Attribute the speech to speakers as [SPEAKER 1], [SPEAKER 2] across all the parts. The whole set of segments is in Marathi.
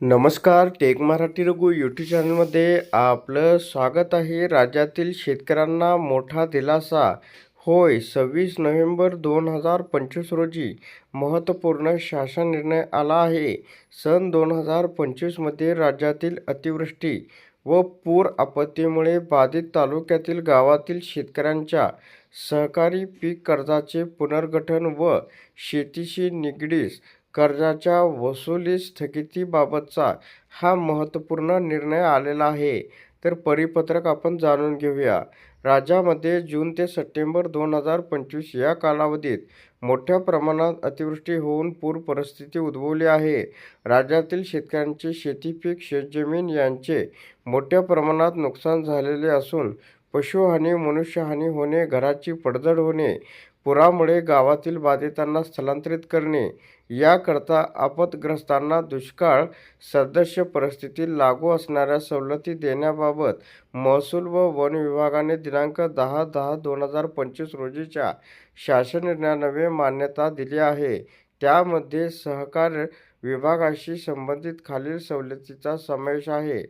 [SPEAKER 1] नमस्कार टेक मराठी रघु यूट्यूब चॅनलमध्ये आपलं स्वागत आहे. राज्यातील शेतकऱ्यांना मोठा दिलासा. होय सव्वीस नोव्हेंबर दोन हजार पंचवीस रोजी महत्त्वपूर्ण शासन निर्णय आला आहे. सन दोन हजार पंचवीसमध्ये राज्यातील अतिवृष्टी व पूर आपत्तीमुळे बाधित तालुक्यातील गावातील शेतकऱ्यांच्या सहकारी पीक कर्जाचे पुनर्गठन व शेतीशी निगडीस कर्जाच्या वसुली स्थगितीबाबतचा हा महत्त्वपूर्ण निर्णय आलेला आहे. तर परिपत्रक आपण जाणून घेऊया. राज्यामध्ये जून ते सप्टेंबर दोन हजार पंचवीस या कालावधीत मोठ्या प्रमाणात अतिवृष्टी होऊन पूर परिस्थिती उद्भवली आहे. राज्यातील शेतकऱ्यांचे शेतीपीक शेतजमीन यांचे मोठ्या प्रमाणात नुकसान झालेले असून पशुहानी मनुष्यहानी होणे घराची पडझड होणे पुरामुळे गावातील बाधितांना स्थलांतरित करणे याकरता आपतग्रस्तांना दुष्काळ सदस्य परिस्थिती लागू असणाऱ्या सवलती देण्याबाबत महसूल व वन विभागाने दिनांक दहा दहा दोन हजार पंचवीस रोजीच्या शासन निर्णयानवे मान्यता दिली आहे. त्यामध्ये सहकार विभागाशी संबंधित खालील सवलतीचा समावेश आहे.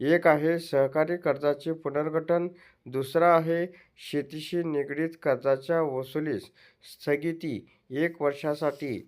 [SPEAKER 1] एक आहे सहकारी कर्जाचे पुनर्गठन दुसरा आहे शेतीशी निगडीत कर्जाच्या वसुलीस स्थगिती एक वर्षासाठी.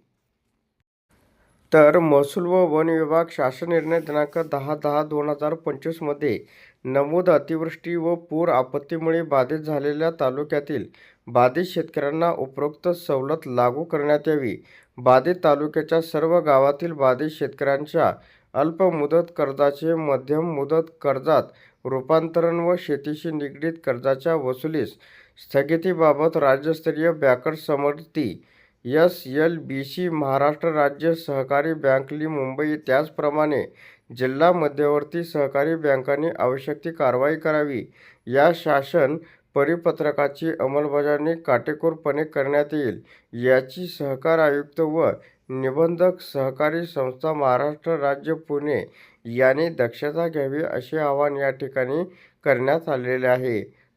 [SPEAKER 1] तर महसूल व वन विभाग शासन निर्णय दिनांक दहा दहा दोन हजार पंचवीसमध्ये नमूद अतिवृष्टी व पूर आपत्तीमुळे बाधित झालेल्या तालुक्यातील बाधित शेतकऱ्यांना उपरोक्त सवलत लागू करण्यात यावी. बाधित तालुक्याच्या सर्व गावातील बाधित शेतकऱ्यांच्या अल्पमुदत कर्जाचे मध्यम मुदत कर्जात रूपांतरण व शेतीशी निगडीत कर्जाच्या वसुलीस स्थगितीबाबत राज्यस्तरीय बॅकर समिती एस.एल.बी.सी बी सी महाराष्ट्र राज्य सहकारी बँकली मुंबई त्याचप्रमाणे जिल्हा मध्यवर्ती सहकारी बँकांनी आवश्यक ती कारवाई करावी. या शासन परिपत्रकाची अंमलबजावणी काटेकोरपणे करण्यात येईल. याची सहकार आयुक्त व निबंधक सहकारी संस्था महाराष्ट्र राज्य पुणे याने दक्षता घ्यावी असे आवाहन या ठिकाणी करण्यात आलेले आहे.